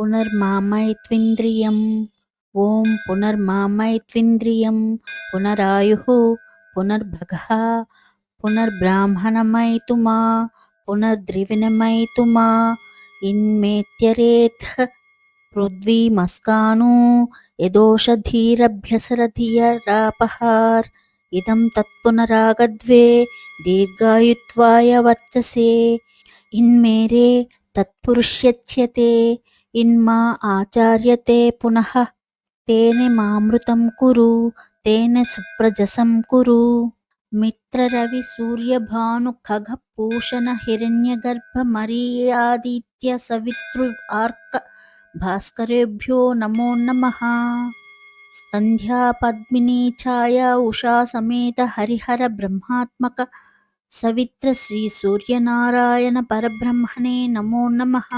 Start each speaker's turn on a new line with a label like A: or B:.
A: పునర్మామైత్వింద్రియం. ఓం పునర్మామైత్వింద్రియం. పునరాయుః పునర్భగः పునర్బ్రాహ్మణమైతుమా పునర్ద్రివిణమైతుమా. ఇన్మేత్యరేత్ పృథ్వీమస్కాను యదోషధీరభ్యసరధియరాపహార్. ఇదం తత్పునరాగద్వే దీర్ఘాయుత్వాయ వర్చసే. ఇన్మేరే తత్పురుష్యచ్యతే. ఇన్మా ఆచార్యతే పునః. తేనె మామృతం కురు తేనె సుప్రజసం కురు. మిత్రరవి సూర్యభాను ఖగ పూషణ హిరణ్యగర్భ మరీయాదిత్య సవితృ ఆర్క భాస్కరేభ్యో నమో నమ. సంధ్యా పద్మినీ ఛాయ ఉషా సమేత హరిహర బ్రహ్మాత్మక సవిత్ర శ్రీ సూర్యనారాయణ పరబ్రహ్మణే నమో నమః.